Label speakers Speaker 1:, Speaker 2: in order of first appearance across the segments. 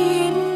Speaker 1: N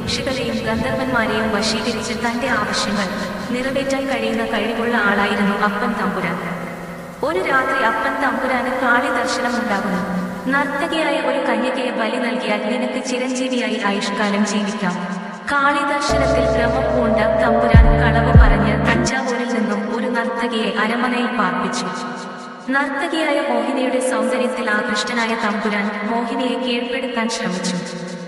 Speaker 2: യക്ഷികളെയും ഗന്ധർവന്മാരെയും വശീകരിച്ച് തന്റെ ആവശ്യങ്ങൾ നിറവേറ്റാൻ കഴിയുന്ന കഴിവുള്ള ആളായിരുന്നു അപ്പൻ തമ്പുരാൻ. ഒരു രാത്രി അപ്പൻ തമ്പുരാന് കാളി ദർശനം ഉണ്ടാകുന്നു. നർത്തകിയായ ഒരു കന്യകയെ ബലി നൽകിയാൽ നിനക്ക് ചിരഞ്ജീവിയായി ആയുഷ്കാലം ജീവിക്കാം. കാളി ദർശനത്തിൽ ഭ്രമം പൂണ്ട തമ്പുരാൻ കളവ് പറഞ്ഞ് തഞ്ചാവൂരിൽ നിന്നും ഒരു നർത്തകിയെ അരമനയിൽ പാർപ്പിച്ചു. നർത്തകിയായ മോഹിനിയുടെ സൗന്ദര്യത്തിൽ ആകൃഷ്ടനായ തമ്പുരാൻ മോഹിനിയെ കീഴ്പ്പെടുത്താൻ ശ്രമിച്ചു.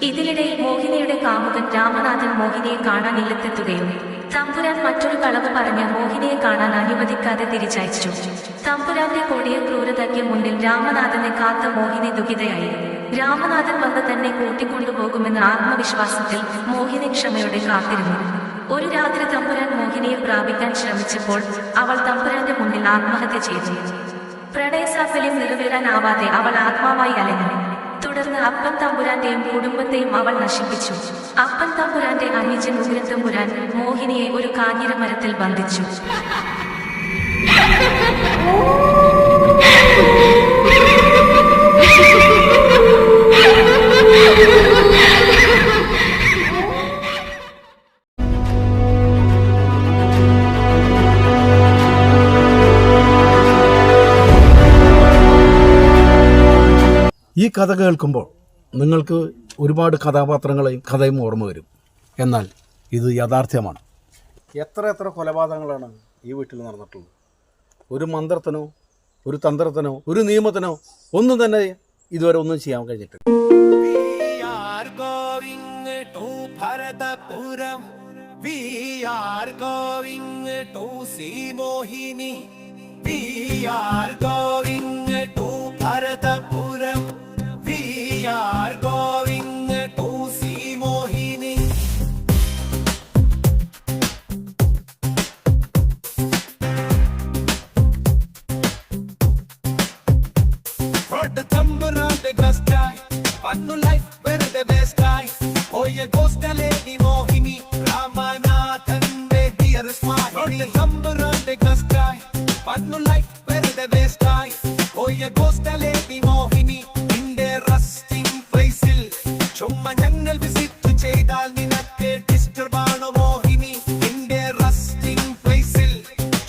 Speaker 2: ഇതിനിടയിൽ മോഹിനിയുടെ കാമുകൻ രാമനാഥൻ മോഹിനിയെ കാണാൻ ഇല്ലത്തെത്തുകയും തമ്പുരാൻ മറ്റൊരു കളവ് പറഞ്ഞ് മോഹിനിയെ കാണാൻ അനുവദിക്കാതെ തിരിച്ചയച്ചു. തമ്പുരാന്റെ കൊടിയ ക്രൂരതയ്ക്ക് മുന്നിൽ രാമനാഥനെ കാത്ത മോഹിനി ദുഃഖിതയായി. രാമനാഥൻ വന്ന് തന്നെ കൂട്ടിക്കൊണ്ടുപോകുമെന്ന ആത്മവിശ്വാസത്തിൽ മോഹിനി ക്ഷമയോടെ കാത്തിരുന്നു. ഒരു രാത്രി തമ്പുരാൻ മോഹിനിയെ പ്രാപിക്കാൻ ശ്രമിച്ചപ്പോൾ അവൾ തമ്പുരാന്റെ മുന്നിൽ ആത്മഹത്യ ചെയ്തു. പ്രണയസാഫല്യം നിറവേറാനാവാതെ അവൾ ആത്മാവായി അലഞ്ഞു. തുടർന്ന് അപ്പൻ തമ്പുരാന്റെയും കുടുംബത്തെയും അവൾ നശിപ്പിച്ചു. അപ്പൻ തമ്പുരാന്റെ അനുജൻ ഉഗ്രൻ തമ്പുരാൻ മോഹിനിയെ ഒരു കാഞ്ഞിരമരത്തിൽ ബന്ധിച്ചു.
Speaker 3: ഈ കഥ കേൾക്കുമ്പോൾ നിങ്ങൾക്ക് ഒരുപാട് കഥാപാത്രങ്ങളെയും കഥയും ഓർമ്മ വരും. എന്നാൽ ഇത് യാഥാർത്ഥ്യമാണ്. എത്ര എത്ര കൊലപാതകങ്ങളാണ് ഈ വീട്ടിൽ നടന്നിട്ടുള്ളത്. ഒരു മന്ത്രത്തിനോ ഒരു തന്ത്രത്തിനോ ഒരു നിയമത്തിനോ ഒന്നും തന്നെ ഇതുവരെ ഒന്നും ചെയ്യാൻ കഴിഞ്ഞിട്ടില്ല.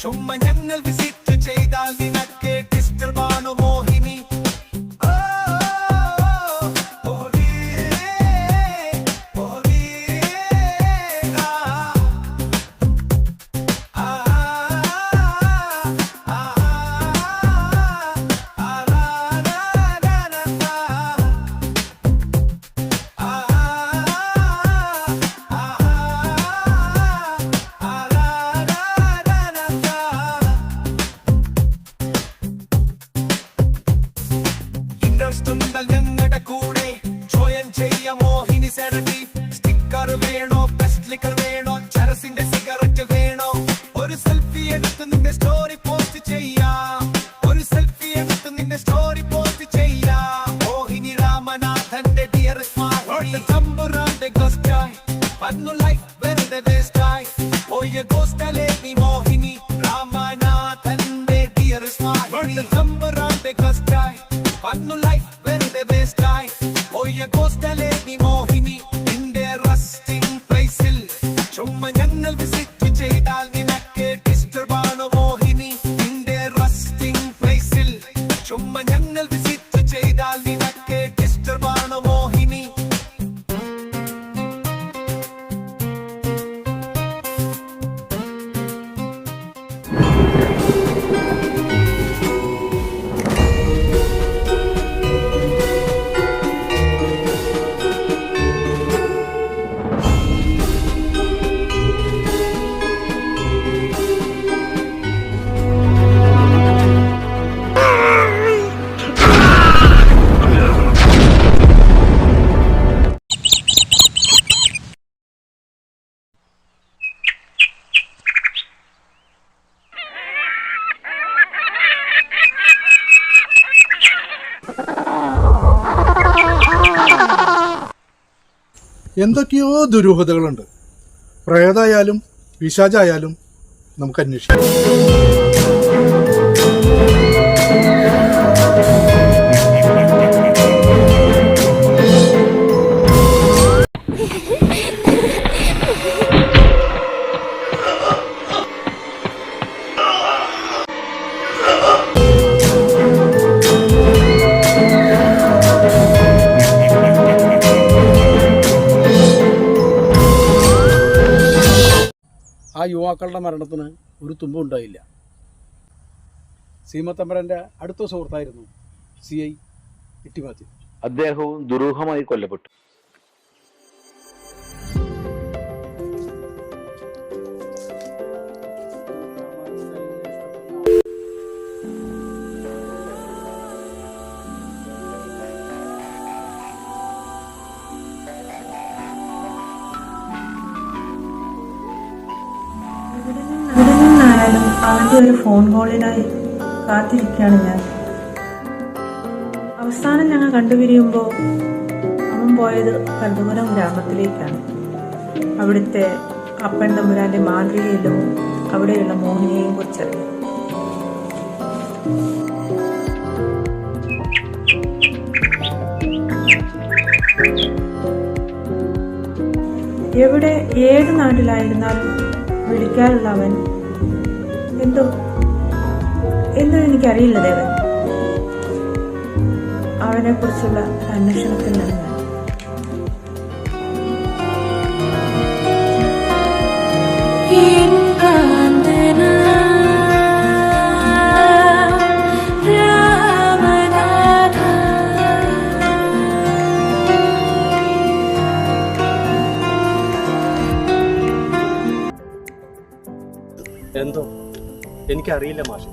Speaker 4: ചുമ്മാ ഞങ്ങൾ വിസിറ്റ് ചെയ്താൽ നിനക്ക് Explícame.
Speaker 3: എന്തൊക്കെയോ ദുരൂഹതകളുണ്ട്. പ്രേതായാലും പിശാചായാലും നമുക്ക് അന്വേഷിക്കാം. ആ യുവാക്കളുടെ മരണത്തിന് ഒരു തുമ്പും ഉണ്ടായില്ല. സീമത്തമ്പരന്റെ അടുത്ത സുഹൃത്തായിരുന്നു സി ഐ ഇട്ടിമാത്യു
Speaker 5: അദ്ദേഹവും ദുരൂഹമായി കൊല്ലപ്പെട്ടു.
Speaker 6: നിന്നായാലും ഒരു ഫോൺ കോളിനായി കാത്തിരിക്കുകയാണ് ഞാൻ. അവസാനം ഞങ്ങൾ കണ്ടുപിരിയുമ്പോൾ അവൻ പോയത് കണ്ടുപുരം ഗ്രാമത്തിലേക്കാണ്. അവിടുത്തെ അപ്പൻ തമ്പുരാന്റെ മാതൃകയിലും അവിടെയുള്ള മോഹിനിയെയും കുറിച്ചറിയാം എവിടെ ഏത് നാട്ടിലായിരുന്നാലും വിളിക്കാറുള്ള അവൻ എന്തോ? എന്തോ എനിക്കറിയില്ല ദേവൻ. അവനെ കുറിച്ചുള്ള അന്വേഷണത്തിലാണ്
Speaker 7: എനിക്കറിയില്ല മാഷ്.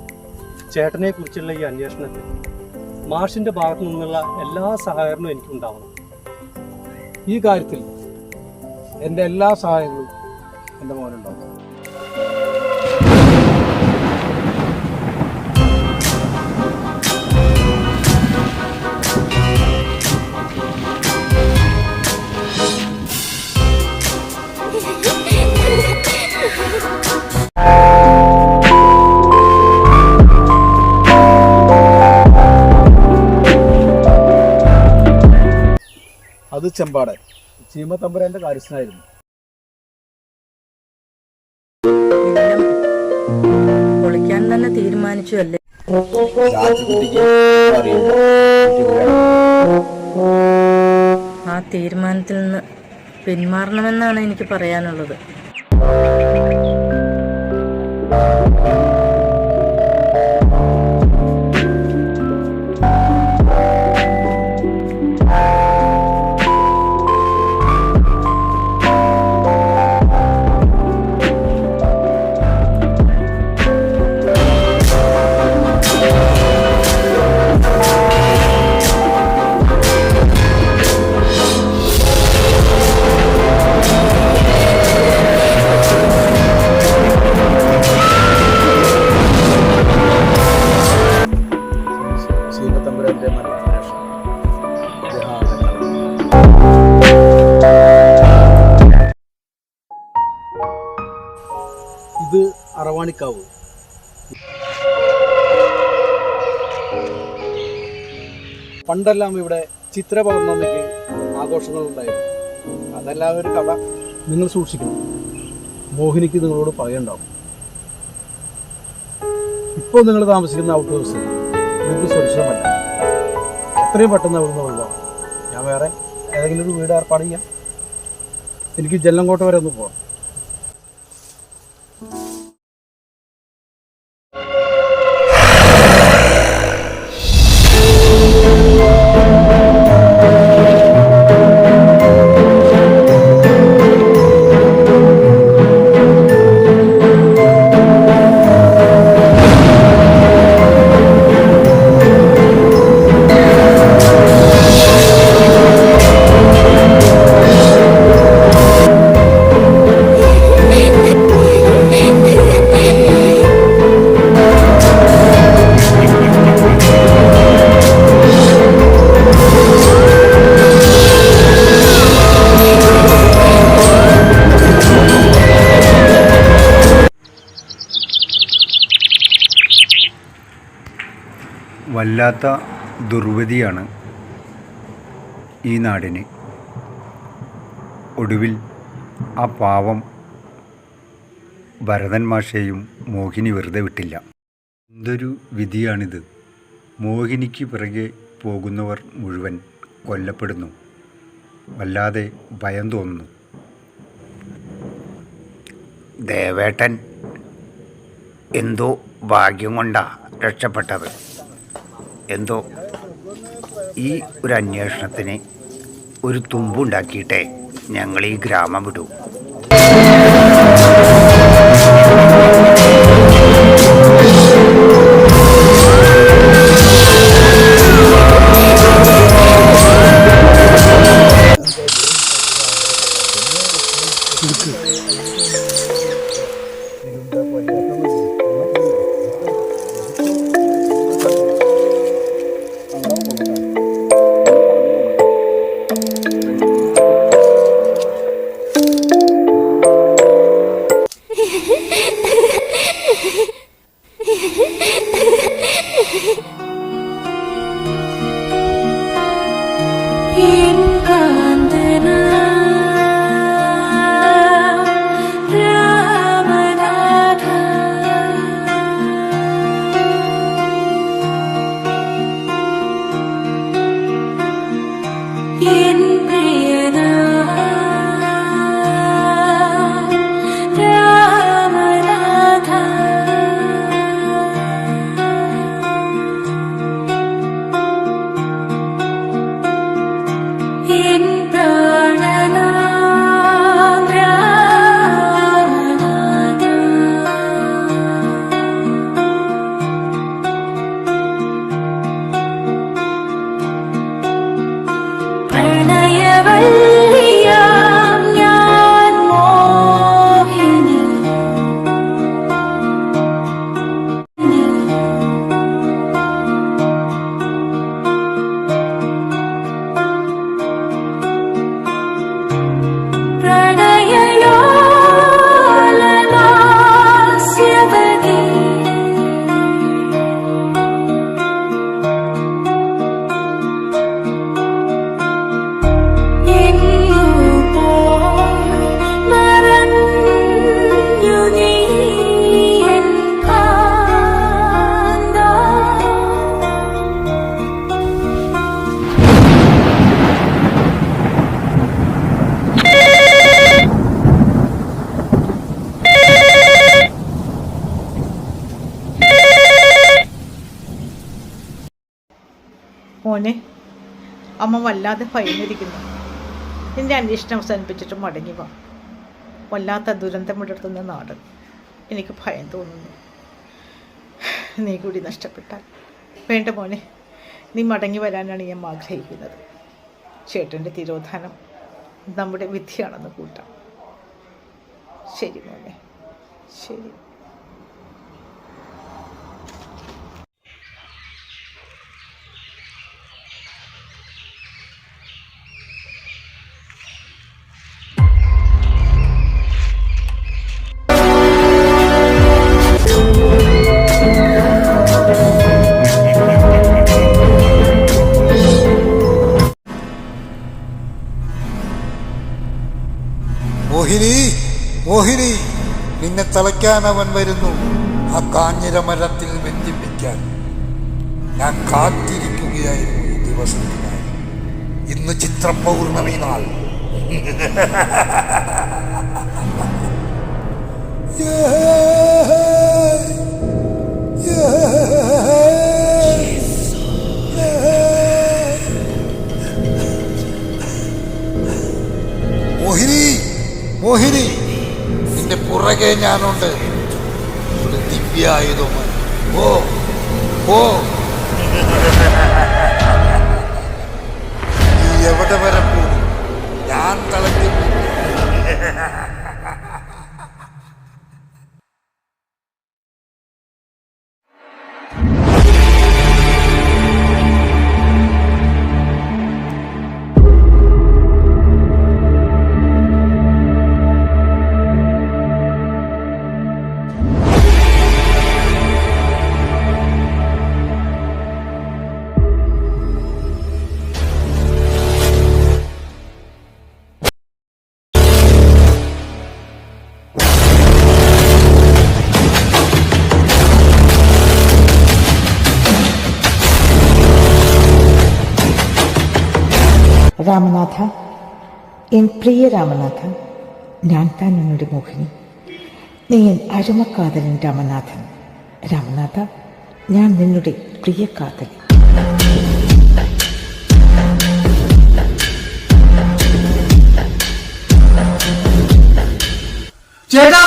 Speaker 7: ചേട്ടനെ കുറിച്ചുള്ള ഈ അന്വേഷണത്തിൽ മാഷിന്റെ ഭാഗത്തു നിന്നുള്ള എല്ലാ സഹകരണവും എനിക്കുണ്ടാവണം.
Speaker 3: ഈ കാര്യത്തിൽ എന്റെ എല്ലാ സഹായങ്ങളും എന്റെ മോനുണ്ടാവും. അത് ചീമ ചീമത്തമ്പുരാന്റെ കാര്യസ്ഥനായിരുന്നു
Speaker 8: പൊളിക്കാൻ തന്നെ തീരുമാനിച്ചു അല്ലേ? ആ തീരുമാനത്തിൽ നിന്ന് പിന്മാറണമെന്നാണ് എനിക്ക് പറയാനുള്ളത്.
Speaker 3: പണ്ടെല്ലാം ഇവിടെ ചിത്ര പൗർണമിക്ക് ആഘോഷങ്ങൾ ഉണ്ടായിരുന്നു അതെല്ലാം ഒരു കഥ നിങ്ങൾ സൂക്ഷിക്കണം. മോഹിനിക്ക് നിങ്ങളോട് പറയണ്ടാവും. ഇപ്പോൾ നിങ്ങൾ താമസിക്കുന്ന ഔട്ട് ഹൗസ് നിങ്ങൾക്ക് സുരക്ഷിതമല്ല. എത്രയും പെട്ടെന്ന് അവിടുന്ന് ഒഴിവാക്കും ഞാൻ വേറെ ഏതെങ്കിലും ഒരു വീട് ഏർപ്പാട് ചെയ്യാം. എനിക്ക് ജല്ലങ്കോട്ട വരെ ഒന്ന് പോകണം
Speaker 9: വല്ലാത്ത ദുർവതിയാണ് ഈ നാടിന്. ഒടുവിൽ ആ പാവം ഭരതൻ മോഹിനി വെറുതെ വിട്ടില്ല. എന്തൊരു വിധിയാണിത്. മോഹിനിക്ക് പിറകെ പോകുന്നവർ മുഴുവൻ കൊല്ലപ്പെടുന്നു. വല്ലാതെ ഭയം തോന്നുന്നു.
Speaker 1: ദേവേട്ടൻ എന്തോ ഭാഗ്യം കൊണ്ടാ രക്ഷപ്പെട്ടത്. എന്തോ ഈ ഒരു അന്വേഷണത്തിന് ഒരു തുമ്പുണ്ടാക്കിയിട്ടേ ഞങ്ങൾ ഈ ഗ്രാമം വിടൂ.
Speaker 6: മോനെ അമ്മ വല്ലാതെ ഭയന്നിരിക്കുന്നു. നിന്റെ അന്വേഷണം അവസാനിപ്പിച്ചിട്ട് മടങ്ങി വാ. വല്ലാത്ത ദുരന്തം വിടർത്തുന്ന നാട്. എനിക്ക് ഭയം തോന്നുന്നു. നീ കൂടി നഷ്ടപ്പെട്ടാൽ. വേണ്ട മോനെ നീ മടങ്ങി വരാനാണ് ഞാൻ ആഗ്രഹിക്കുന്നത്. ചേട്ടന്റെ തിരോധാനം നമ്മുടെ വിധിയാണെന്ന് കൂട്ടാം. ശരി മോനെ ശരി.
Speaker 10: തളയ്ക്കാൻ അവൻ വരുന്നു. ആ കാഞ്ഞിര മരത്തിൽ ബന്ധിപ്പിക്കാൻ ഞാൻ കാത്തിരിക്കുകയായിരുന്നു ഈ ദിവസത്തിനായി. ഇന്ന് ചിത്രപൗർണമി നാൾ. മോഹിനി ഞാനുണ്ട് ഒരു ഓ ഓ
Speaker 6: എൻ പ്രിയ രാമനാഥൻ ഞാൻ താൻ നിങ്ങളുടെ മോഹിനി. നീ എൻ അരുമക്കാതലൻ രാമനാഥൻ. രാമനാഥ ഞാൻ നിന്നുടെ പ്രിയ കാതലൻ
Speaker 7: ചേട്ടാ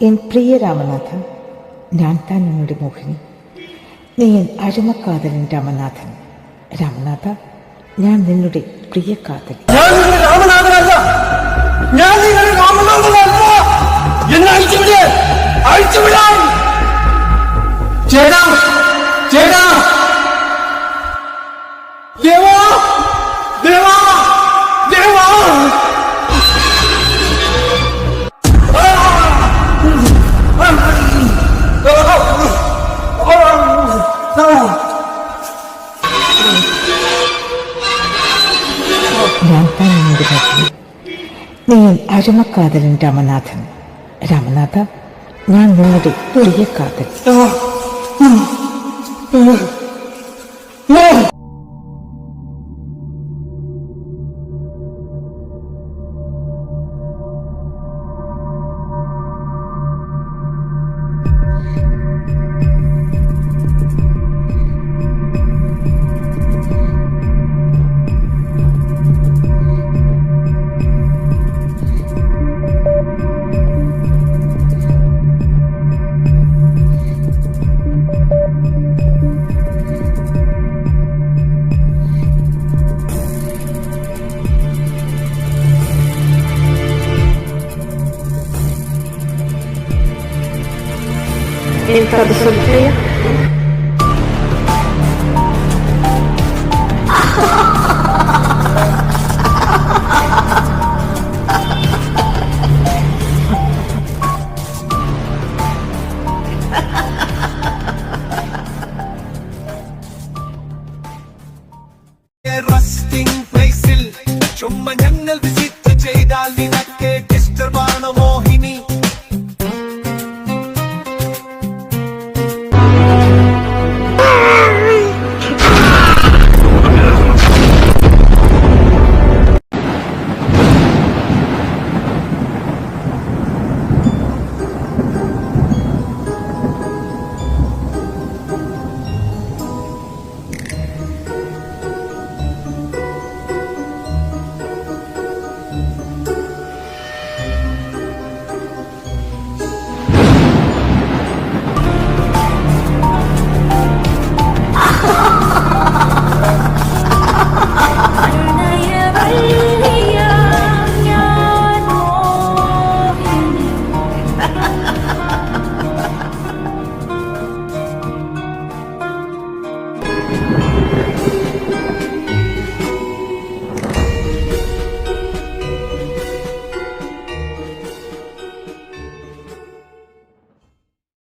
Speaker 6: എൻ പ്രിയ രാമനാഥ ഞാൻ താൻ എന്നോട് മോഹിനി. നീ എൻ അഴിമക്കാതൻ രാമനാഥൻ. രാമനാഥ ഞാൻ നിന്നുടെ പ്രിയ കാതലി
Speaker 7: ഞാൻ
Speaker 6: അരുമക്കാതലൻ രാമനാഥൻ. രാമനാഥ ഞാൻ നിങ്ങളുടെ പ്രിയ കാതലി